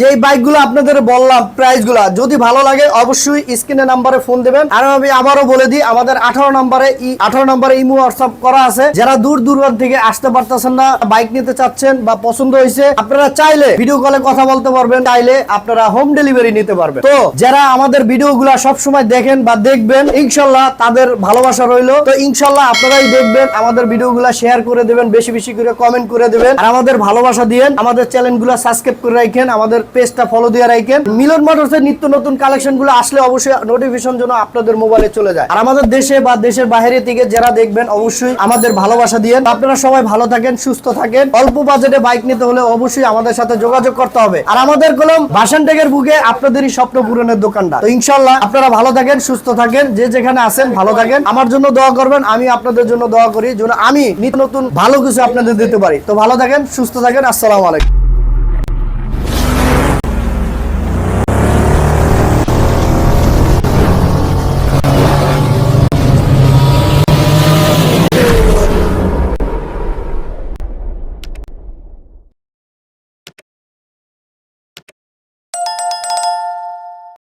যে এই বাইকগুলো আপনাদের বললাম প্রাইসগুলা যদি ভালো লাগে অবশ্যই স্ক্রিনে নাম্বারে ফোন দেবেন। আর আমি আবারও বলে দিই, আমাদের আঠারো নাম্বারে আঠারো নাম্বারে ইমো হোয়াটসঅ্যাপ করা আছে। যারা দূর দূরান্ত থেকে আসতে পারতেছেন না, বাইক নিতে চাচ্ছেন বা পছন্দ হয়েছে, আপনারা চাইলে ভিডিও কলে কথা বলতে পারবেন, চাইলে আপনারা হোম ডেলিভারি নিতে পারবেন। তো যারা আমাদের ভিডিও গুলা সবসময় দেখেন বা দেখবেন, ইনশাল্লাহ তাদের ভালোবাসা রইল। তো ইনশাল্লাহ আপনারাই দেখবেন, আমাদের ভিডিও গুলা শেয়ার করে দেবেন, বেশি বেশি করে কমেন্ট করে দেবেন। আর আমাদের ভালোবাসা দিয়েন, আমাদের চ্যানেলগুলা সাবস্ক্রাইব করে রাখেন, আমাদের পেজটা ফলো দিয়ে রাখেন। মিলন মোটরস এর নিত্য নতুন কালেকশনগুলো আসলে অবশ্যই নোটিফিকেশন জন্য আপনাদের মোবাইলে চলে যায়। আর আমাদের দেশে বা দেশের বাইরে থেকে যারা দেখবেন, অবশ্যই আমাদের ভালোবাসা দিয়েন। আপনারা সবাই ভালো থাকেন, সুস্থ থাকেন। অল্প বাজেটে বাইক নিতে হলে অবশ্যই আমাদের সাথে যোগাযোগ করতে হবে। আর আমাদের কলম ভাষান টেকের বুকে আপনাদেরই স্বপ্ন পূরণের দোকানটা। তো ইনশাল্লাহ আপনারা ভালো থাকেন, সুস্থ থাকেন। যে যেখানে আছেন, ভালো থাকেন। আমার জন্য দোয়া করবেন, আমি আপনাদের জন্য দোয়া করি যেন আমি নিত্য নতুন ভালো কিছু আপনাদের দিতে পারি। তো ভালো থাকেন, সুস্থ থাকেন। আসসালামু আলাইকুম।